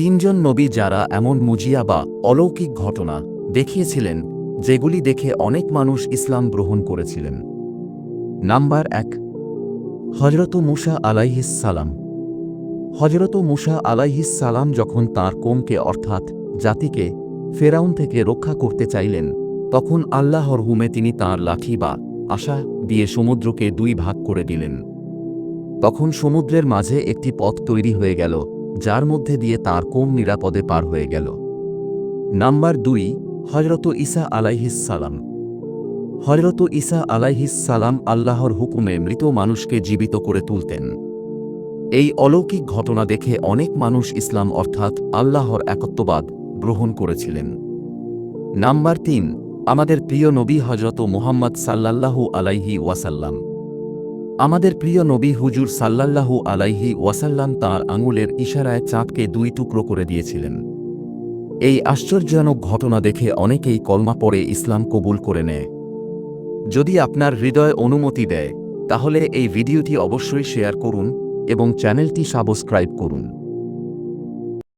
তিনজন নবী যারা এমন মুজিয়া বা অলৌকিক ঘটনা দেখিয়েছিলেন, যেগুলি দেখে অনেক মানুষ ইসলাম গ্রহণ করেছিলেন। নাম্বার এক হজরত মুসা আলাইহিস সালাম। হজরত মুসা আলাইহিস সালাম যখন তাঁর কোমকে অর্থাৎ জাতিকে ফেরাউন থেকে রক্ষা করতে চাইলেন, তখন আল্লাহর হুমে তিনি তাঁর লাঠি বা আশা দিয়ে সমুদ্রকে দুই ভাগ করে দিলেন। তখন সমুদ্রের মাঝে একটি পথ তৈরি হয়ে গেল যার মধ্যে দিয়ে তার কোম নিরাপদে পার হয়ে গেল। নাম্বার দুই হজরত ঈসা আলাইহিস সালাম। হজরত ঈসা আলাইহিস সালাম আল্লাহর হুকুমে মৃত মানুষকে জীবিত করে তুলতেন। এই অলৌকিক ঘটনা দেখে অনেক মানুষ ইসলাম অর্থাৎ আল্লাহর একত্ববাদ গ্রহণ করেছিলেন। নাম্বার তিন, আমাদের প্রিয় নবী হজরত মুহাম্মদ সাল্লাল্লাহু আলাইহি ওয়াসাল্লাম। আমাদের প্রিয় নবী হুজুর সাল্লাল্লাহু আলাইহি ওয়াসাল্লাম তাঁর আঙুলের ইশারায় চাঁদকে দুই টুকরো করে দিয়েছিলেন। এই আশ্চর্যজনক ঘটনা দেখে অনেকেই কলমা পড়ে ইসলাম কবুল করে নেয়। যদি আপনার হৃদয় অনুমতি দেয়, তাহলে এই ভিডিওটি অবশ্যই শেয়ার করুন এবং চ্যানেলটি সাবস্ক্রাইব করুন।